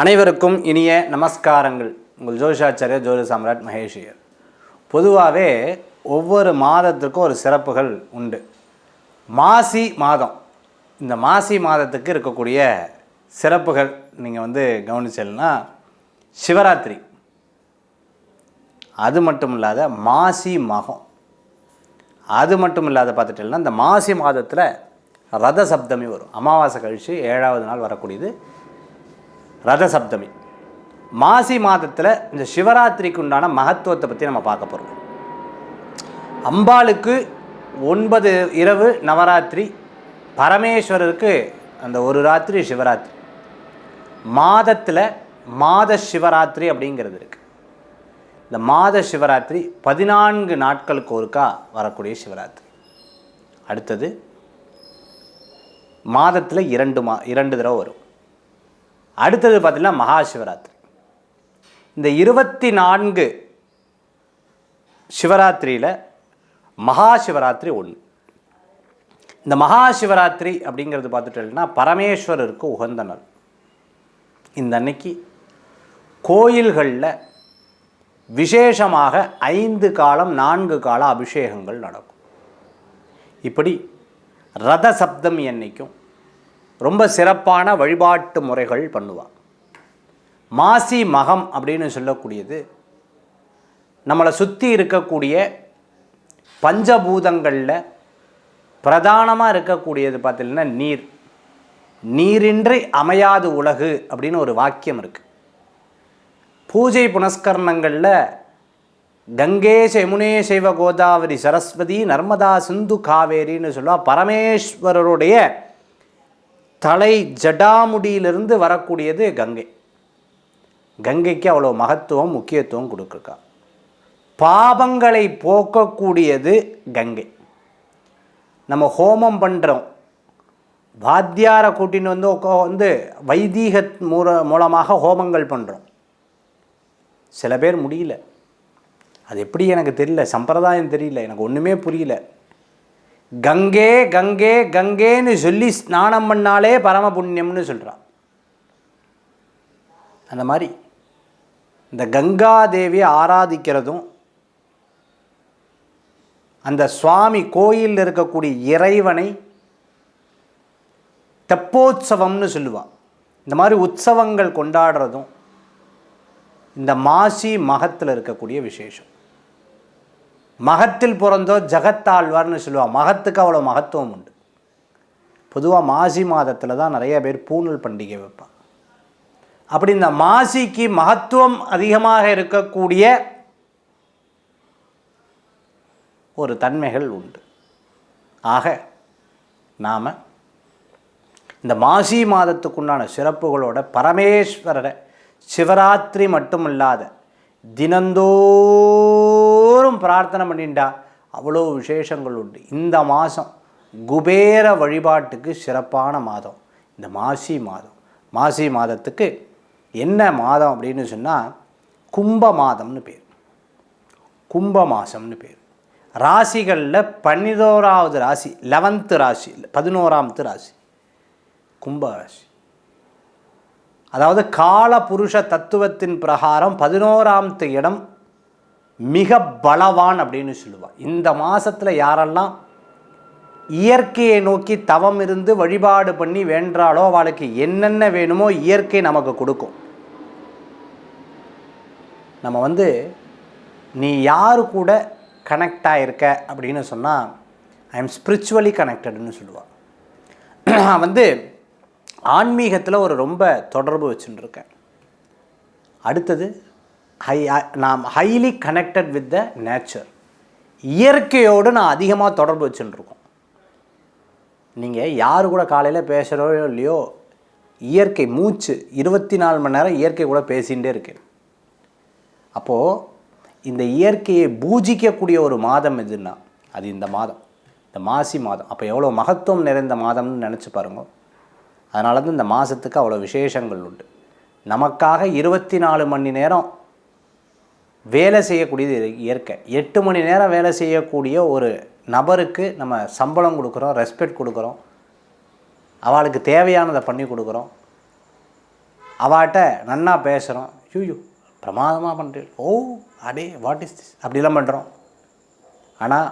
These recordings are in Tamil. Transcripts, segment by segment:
அனைவருக்கும் இனிய நமஸ்காரங்கள். உங்கள் ஜோஷாச்சாரிய ஜோதி சாம்ராட் மகேஷியர். பொதுவாகவே ஒவ்வொரு மாதத்துக்கும் ஒரு சிறப்புகள் உண்டு. மாசி மாதம். இந்த மாசி மாதத்துக்கு இருக்கக்கூடிய சிறப்புகள் நீங்கள் வந்து கவனிச்சல்னா சிவராத்திரி. அது மட்டும் இல்லாத மாசி மகம். அது மட்டும் இல்லாத பார்த்துட்டேன்னா இந்த மாசி மாதத்தில் ரத சப்தமி வரும். அமாவாசை கழித்து ஏழாவது நாள் வரக்கூடியது ரத சப்தமி மாசி மாதத்தில் இந்த சிவராத்திரிக்கு உண்டான மகத்துவத்தை பற்றி நம்ம பார்க்க போகிறோம் அம்பாளுக்கு ஒன்பது இரவு நவராத்திரி பரமேஸ்வரருக்கு அந்த ஒரு ராத்திரி சிவராத்திரி. மாதத்தில் மாத சிவராத்திரி அப்படிங்கிறது இருக்குது இந்த மாத சிவராத்திரி பதினான்கு நாட்களுக்கு ஒருக்கா வரக்கூடிய சிவராத்திரி. அடுத்தது மாதத்தில் இரண்டு மா இரண்டு தடவை வரும். அடுத்தது பார்த்திங்கன்னா மகா சிவராத்திரி இந்த இருபத்தி நான்கு சிவராத்திரியில் மகாசிவராத்திரி ஒன்று இந்த மகாசிவராத்திரி அப்படிங்கிறது பார்த்துட்டோம்னா பரமேஸ்வரருக்கு உகந்த நாள். இந்த அன்னைக்கு கோயில்களில் விசேஷமாக ஐந்து காலம் நான்கு கால அபிஷேகங்கள் நடக்கும். இப்படி ரத சப்தமி அன்னைக்கும் ரொம்ப சிறப்பான வழிபாட்டு முறைகள் பண்ணுவாள் மாசி மகம் அப்படின்னு சொல்லக்கூடியது நம்மளை சுற்றி இருக்கக்கூடிய பஞ்சபூதங்களில் பிரதானமாக இருக்கக்கூடியது பார்த்தீங்கன்னா நீர். நீரின்றி அமையாது உலகு அப்படின்னு ஒரு வாக்கியம் இருக்குது பூஜை புனஸ்கரணங்களில் கங்கே யமுனே சைவ கோதாவரி சரஸ்வதி நர்மதா சிந்து காவேரின்னு சொல்லுவாள் பரமேஸ்வரருடைய தலை ஜடாமுடியிலிருந்து வரக்கூடியது கங்கை. கங்கைக்கு அவ்வளோ மகத்துவம் முக்கியத்துவம் கொடுக்குறக்கா. பாபங்களை போக்கக்கூடியது கங்கை. நம்ம ஹோமம் பண்ணுறோம் வாத்தியாரை கூட்டின்னு வந்து வந்து வைதீக மூல மூலமாக ஹோமங்கள் பண்ணுறோம் சில பேர் முடியல. அது எப்படி எனக்கு தெரியல? சம்பிரதாயம் தெரியல. எனக்கு ஒன்றுமே புரியல. கங்கே கங்கே கங்கேன்னு சொல்லி ஸ்நானம் பண்ணாலே பரம புண்ணியம்னு சொல்கிறான் அந்த மாதிரி இந்த கங்கா தேவியை ஆராதிக்கிறதும் அந்த சுவாமி கோயிலில் இருக்கக்கூடிய இறைவனை தெப்போத்சவம்னு சொல்லுவாள் இந்த மாதிரி உற்சவங்கள் கொண்டாடுறதும் இந்த மாசி மகத்தில் இருக்கக்கூடிய விசேஷம். மகத்தில் பிறந்தோ ஜகத்தாழ்வார்னு சொல்லுவாள் மகத்துக்கு அவ்வளோ மகத்துவம் உண்டு. பொதுவாக மாசி மாதத்தில் தான் நிறைய பேர் பூணல் பண்டிகை வைப்பாங்க அப்படி இந்த மாசிக்கு மகத்துவம் அதிகமாக இருக்கக்கூடிய ஒரு தன்மைகள் உண்டு. ஆக நாம் இந்த மாசி மாதத்துக்குண்டான சிறப்புகளோட பரமேஸ்வரரை சிவராத்திரி மட்டும் இல்லாத தினந்தோறும் பிரார்த்தனை பண்ணிண்டா. அவ்வளோ விசேஷங்கள் உண்டு. இந்த மாதம் குபேர வழிபாட்டுக்கு சிறப்பான மாதம். இந்த மாசி மாதம். மாசி மாதத்துக்கு என்ன மாதம் அப்படின்னு சொன்னால் கும்ப மாதம்னு பேர். கும்ப மாதம்னு பேர். ராசிகளில் பன்னிதோராவது ராசி லெவன்த்து ராசி பதினோராமத்து ராசி கும்ப ராசி. அதாவது கால புருஷ தத்துவத்தின் பிரகாரம் பதினோராம்த்து இடம் மிக பலவான் அப்படின்னு சொல்லுவாள் இந்த மாதத்தில் யாரெல்லாம் இயற்கையை நோக்கி தவம் இருந்து வழிபாடு பண்ணி வேண்டாலோ அவளுக்கு என்னென்ன வேணுமோ இயற்கை நமக்கு கொடுக்கும். நம்ம வந்து நீ யார் கூட கனெக்ட் ஆகிருக்க அப்படின்னு சொன்னால் ஐ எம் ஸ்பிரிச்சுவலி கனெக்டடுன்னு சொல்லுவாள் நான் வந்து ஆன்மீகத்தில் ஒரு ரொம்ப தொடர்பு வச்சுட்டுருக்கேன் அடுத்தது ஹை நாம் highly connected with the nature இயற்கையோடு நான் அதிகமாக தொடர்பு வச்சுட்டுருக்கோம் நீங்கள் யார் கூட காலையில் பேசுகிறோ இல்லையோ இயற்கை மூச்சு இருபத்தி நாலு மணி நேரம் இயற்கை கூட பேசிகிட்டே இருக்கேன். அப்போது இந்த இயற்கையை பூஜிக்கக்கூடிய ஒரு மாதம் எதுன்னா அது இந்த மாதம். இந்த மாசி மாதம். அப்போ எவ்வளோ மகத்துவம் நிறைந்த மாதம்னு நினச்சி பாருங்கள் அதனால தான் இந்த மாதத்துக்கு அவ்வளோ விசேஷங்கள் உண்டு. நமக்காக இருபத்தி நாலு மணி நேரம் வேலை செய்யக்கூடியது இயற்கை. எட்டு மணி நேரம் வேலை செய்யக்கூடிய ஒரு நபருக்கு நம்ம சம்பளம் கொடுக்குறோம் ரெஸ்பெக்ட் கொடுக்குறோம். அவளுக்கு தேவையானதை பண்ணி கொடுக்குறோம். அவாட்ட நன்னா பேசுகிறோம் ஐயோ பிரமாதமாக பண்ணுறீங்க ஓ அடே வாட் இஸ் திஸ் அப்படிலாம் பண்ணுறோம் ஆனால்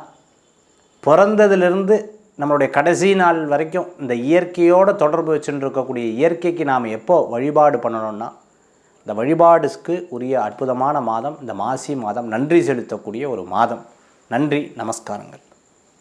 பிறந்ததுலேருந்து நம்மளுடைய கடைசி நாள் வரைக்கும் இந்த இயற்கையோட தொடர்பு வச்சுட்டு இருக்கக்கூடிய இயற்கைக்கு நாம் எப்போ வழிபாடு பண்ணணும்னா இந்த வழிபாடுக்கு உரிய அற்புதமான மாதம் இந்த மாசி மாதம் நன்றி செலுத்தக்கூடிய ஒரு மாதம். நன்றி நமஸ்காரங்கள்.